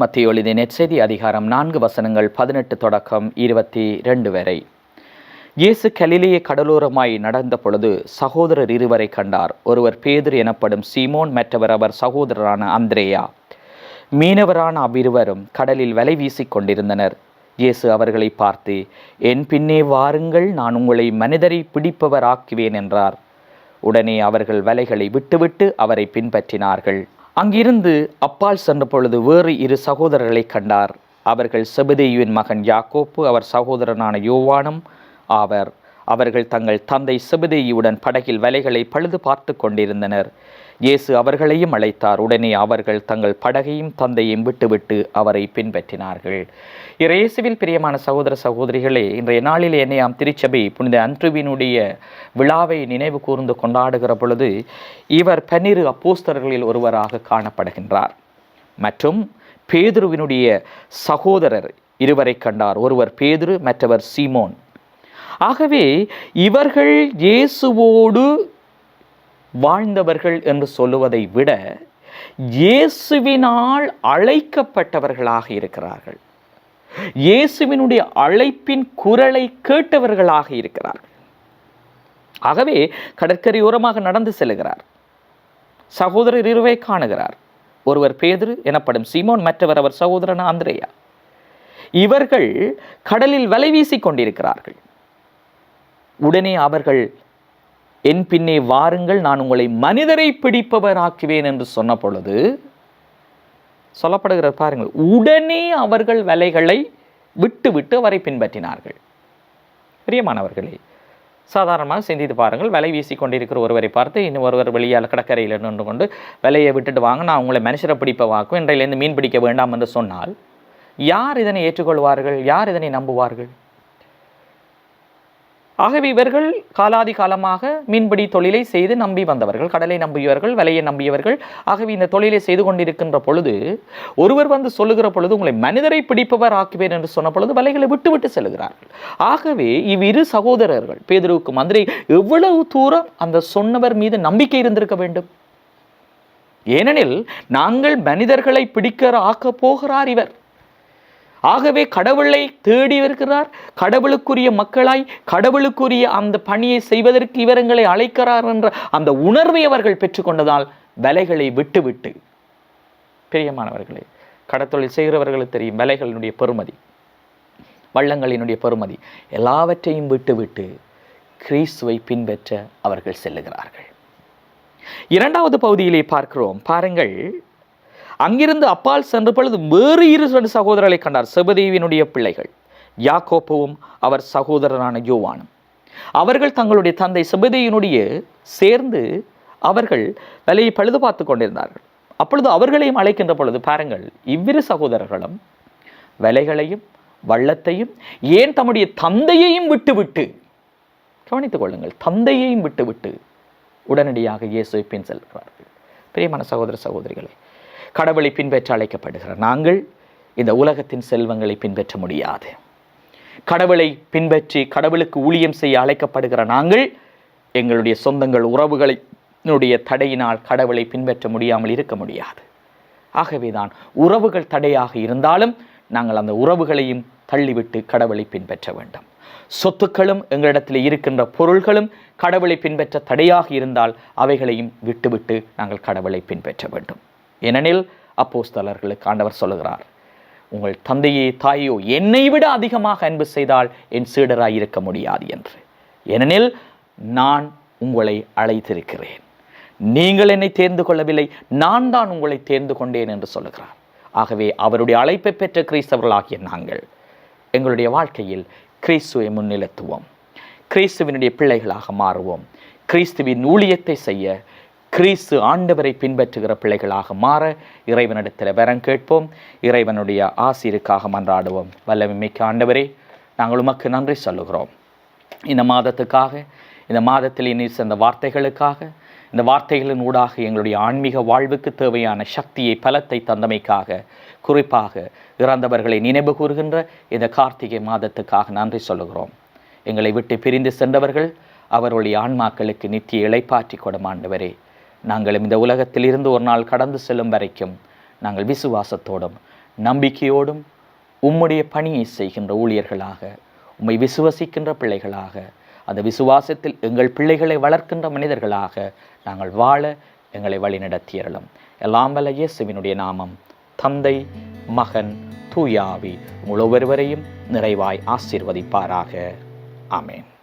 மத்திய எழுதிய நெற்செய்தி அதிகாரம் நான்கு வசனங்கள் பதினெட்டு தொடக்கம் இருபத்தி ரெண்டு வரை. இயேசு கலிலேய கடலோரமாய் நடந்த பொழுது சகோதரர் இருவரை கண்டார். ஒருவர் பேதர் எனப்படும் சீமோன் மற்றவர் அவர் சகோதரரான அந்திரேயா. மீனவரான அவ்விருவரும் கடலில் வலை வீசிக் கொண்டிருந்தனர். இயேசு அவர்களை பார்த்து என் பின்னே வாருங்கள் நான் உங்களை மனிதரை பிடிப்பவராக்குவேன் என்றார். உடனே அவர்கள் வலைகளை விட்டுவிட்டு அவரை பின்பற்றினார்கள். அங்கிருந்து அப்பால் சென்ற பொழுது வேறு இரு சகோதரர்களை கண்டார். அவர்கள் செபதேயுவின் மகன் யாக்கோப்பு அவர் சகோதரனான யோவானும் ஆவர். அவர்கள் தங்கள் தந்தை செபதேயுவுடன் படகில் வலைகளை பழுது பார்த்து கொண்டிருந்தனர். இயேசு அவர்களையும் அழைத்தார். உடனே அவர்கள் தங்கள் படகையும் தந்தையும் விட்டுவிட்டு அவரை பின்பற்றினார்கள். இறையேசுவில் பிரியமான சகோதர சகோதரிகளே இன்றைய நாளில் என்னையாம் திருச்சபை புனித அன்றுவினுடைய விழாவை நினைவு கூர்ந்து கொண்டாடுகிற பொழுது இவர் பன்னிரு அப்போஸ்தர்களில் ஒருவராக காணப்படுகின்றார். மற்றும் பேதுருவினுடைய சகோதரர் இருவரை கண்டார். ஒருவர் பேதுரு மற்றவர் சீமோன். ஆகவே இவர்கள் இயேசுவோடு வாழ்ந்தவர்கள் என்று சொல்லுவதை விட இயேசுவினால் அழைக்கப்பட்டவர்களாக இருக்கிறார்கள். இயேசுவினுடைய அழைப்பின் குரலை கேட்டவர்களாக இருக்கிறார்கள். ஆகவே கடற்கரையோரமாக நடந்து செல்கிறார். சகோதரர் இருவை காணுகிறார். ஒருவர் பேதுரு எனப்படும் சீமோன் மற்றவர் அவர் சகோதரன் ஆந்திரேயா. இவர்கள் கடலில் வலை வீசிக் கொண்டிருக்கிறார்கள். உடனே அவர்கள் என் பின்னே வாருங்கள் நான் உங்களை மனிதரை பிடிப்பவராக்குவேன் என்று சொன்ன பொழுது சொல்லப்படுகிற பாருங்கள் உடனே அவர்கள் வலைகளை விட்டுவிட்டு அவரை பின்பற்றினார்கள். பிரியமானவர்களே சாதாரணமாக சிந்தித்து பாருங்கள் வலை வீசி கொண்டிருக்கிற ஒருவரை பார்த்து இன்னும் ஒருவர் வெளியால் கடற்கரையில் நின்று கொண்டு வலையை விட்டுட்டு வாங்க நான் உங்களை மனுஷரை பிடிப்ப வாக்கும் இன்றையிலேருந்து மீன் பிடிக்க வேண்டாம் என்று சொன்னால் யார் இதனை ஏற்றுக்கொள்வார்கள்? யார் இதனை நம்புவார்கள்? ஆகவே இவர்கள் காலாதி காலமாக மீன்பிடி தொழிலை செய்து நம்பி வந்தவர்கள் கடலை நம்பியவர்கள் வலையை நம்பியவர்கள். ஆகவே இந்த தொழிலை செய்து கொண்டிருக்கின்ற பொழுது ஒருவர் வந்து சொல்லுகிற பொழுது உங்களை மனிதரை பிடிப்பவர் ஆக்குவேன் என்று சொன்ன பொழுது வலைகளை விட்டுவிட்டு செல்கிறார்கள் ஆகவே இவ்விரு சகோதரர்கள் பேதருக்கு மந்திரி எவ்வளவு தூரம் அந்த சொன்னவர் மீது நம்பிக்கை இருந்திருக்க வேண்டும்? ஏனெனில் நாங்கள் மனிதர்களை பிடிக்கிற ஆக்கப் போகிறார் இவர். ஆகவே கடவுளை தேடி வருகிறார். கடவுளுக்குரிய மக்களாய் கடவுளுக்குரிய அந்த பணியை செய்வதற்கு இவரங்களை அழைக்கிறார் என்ற அந்த உணர்வை அவர்கள் பெற்றுக்கொண்டதால் வலைகளை விட்டுவிட்டு. பிரியமானவர்களே கடத்தொழில் செய்கிறவர்களுக்கு தெரியும் வலைகளினுடைய பெருமதி வள்ளங்களினுடைய பெருமதி எல்லாவற்றையும் விட்டுவிட்டு கிறிஸ்துவை பின்பற்ற அவர்கள் செல்லுகிறார்கள். இரண்டாவது பகுதியிலே பார்க்கிறோம். பாருங்கள் அங்கிருந்து அப்பால் சென்ற பொழுது வேறு இரு சகோதரர்களை கண்டார் செபதேவினுடைய பிள்ளைகள். யாக்கோப்பவும் அவர் சகோதரரான யோவானும். அவர்கள் தங்களுடைய தந்தை செபதேயினுடைய சேர்ந்து அவர்கள் வலையை பழுது பார்த்து கொண்டிருந்தார்கள். அப்பொழுது அவர்களையும் அழைக்கின்ற பொழுது பாருங்கள் இவ்விரு சகோதரர்களும் வலைகளையும் வள்ளத்தையும் ஏன் தம்முடைய தந்தையையும் விட்டுவிட்டு கவனித்துக் கொள்ளுங்கள் தந்தையையும் விட்டுவிட்டு உடனடியாக இயேசுவை பின் செல்கிறார்கள். பிரியமான சகோதர சகோதரிகளே கடவுளை பின்பற்ற அழைக்கப்படுகிற நாங்கள் இந்த உலகத்தின் செல்வங்களை பின்பற்ற முடியாது. கடவுளை பின்பற்றி கடவுளுக்கு ஊழியம் செய்ய அழைக்கப்படுகிற நாங்கள் எங்களுடைய சொந்தங்கள் உறவுகளினுடைய தடையினால் கடவுளை பின்பற்ற முடியாமல் இருக்க முடியாது. ஆகவேதான் உறவுகள் தடையாக இருந்தாலும் நாங்கள் அந்த உறவுகளையும் தள்ளிவிட்டு கடவுளை பின்பற்ற வேண்டும். சொத்துக்களும் எங்களிடத்தில் இருக்கின்ற பொருள்களும் கடவுளை பின்பற்ற தடையாக இருந்தால் அவைகளையும் விட்டுவிட்டு நாங்கள் கடவுளை பின்பற்ற வேண்டும். ஏனெனில் அப்போஸ்தலர்களுக்கு ஆண்டவர் சொல்லுகிறார் உங்கள் தந்தையே தாயோ என்னை விட அதிகமாக அன்பு செய்தால் என் சீடராய் இருக்க முடியாது என்று. ஏனெனில் நான் உங்களை அழைத்திருக்கிறேன். நீங்கள் என்னை தேர்ந்து கொள்ளவில்லை நான் தான் உங்களை தேர்ந்து கொண்டேன் என்று சொல்லுகிறார். ஆகவே அவருடைய அழைப்பை பெற்ற கிறிஸ்தவர்களாகிய நாங்கள் எங்களுடைய வாழ்க்கையில் கிறிஸ்துவை முன்னிலத்துவோம். கிறிஸ்துவினுடைய பிள்ளைகளாக மாறுவோம். கிறிஸ்துவின் ஊழியத்தை செய்ய கிறிஸ்து ஆண்டவரை பின்பற்றுகிற பிள்ளைகளாக மாற இறைவனிடத்தில் வரம் கேட்போம். இறைவனுடைய ஆசிரியருக்காக மன்றாடுவோம். வல்லமிக்க ஆண்டவரே நாங்கள் உமக்கு நன்றி சொல்லுகிறோம். இந்த மாதத்துக்காக இந்த மாதத்தில் நீர் சேர்ந்த வார்த்தைகளுக்காக இந்த வார்த்தைகளின் ஊடாக எங்களுடைய ஆன்மீக வாழ்வுக்கு தேவையான சக்தியை பலத்தை தந்தமைக்காக குறிப்பாக இறந்தவர்களை நினைவு கூறுகின்ற இந்த கார்த்திகை மாதத்துக்காக நன்றி சொல்லுகிறோம். எங்களை விட்டு பிரிந்து சென்றவர்கள் அவருடைய ஆன்மாக்களுக்கு நித்திய இழைப்பாற்றி கொடும் ஆண்டவரே நாங்களும் இந்த உலகத்தில் இருந்து ஒரு நாள் கடந்து செல்லும் வரைக்கும் நாங்கள் விசுவாசத்தோடும் நம்பிக்கையோடும் உம்முடைய பணியை செய்கின்ற ஊழியர்களாக உம்மை விசுவசிக்கின்ற பிள்ளைகளாக அந்த விசுவாசத்தில் எங்கள் பிள்ளைகளை வளர்க்கின்ற மனிதர்களாக நாங்கள் வாழ எங்களை வழிநடத்தியறலும் எல்லாம் வல்ல இயேசுவினுடைய நாமம். தந்தை மகன் தூயாவி உங்கள் ஒவ்வொருவரையும் நிறைவாய் ஆசீர்வதிப்பாராக. ஆமேன்.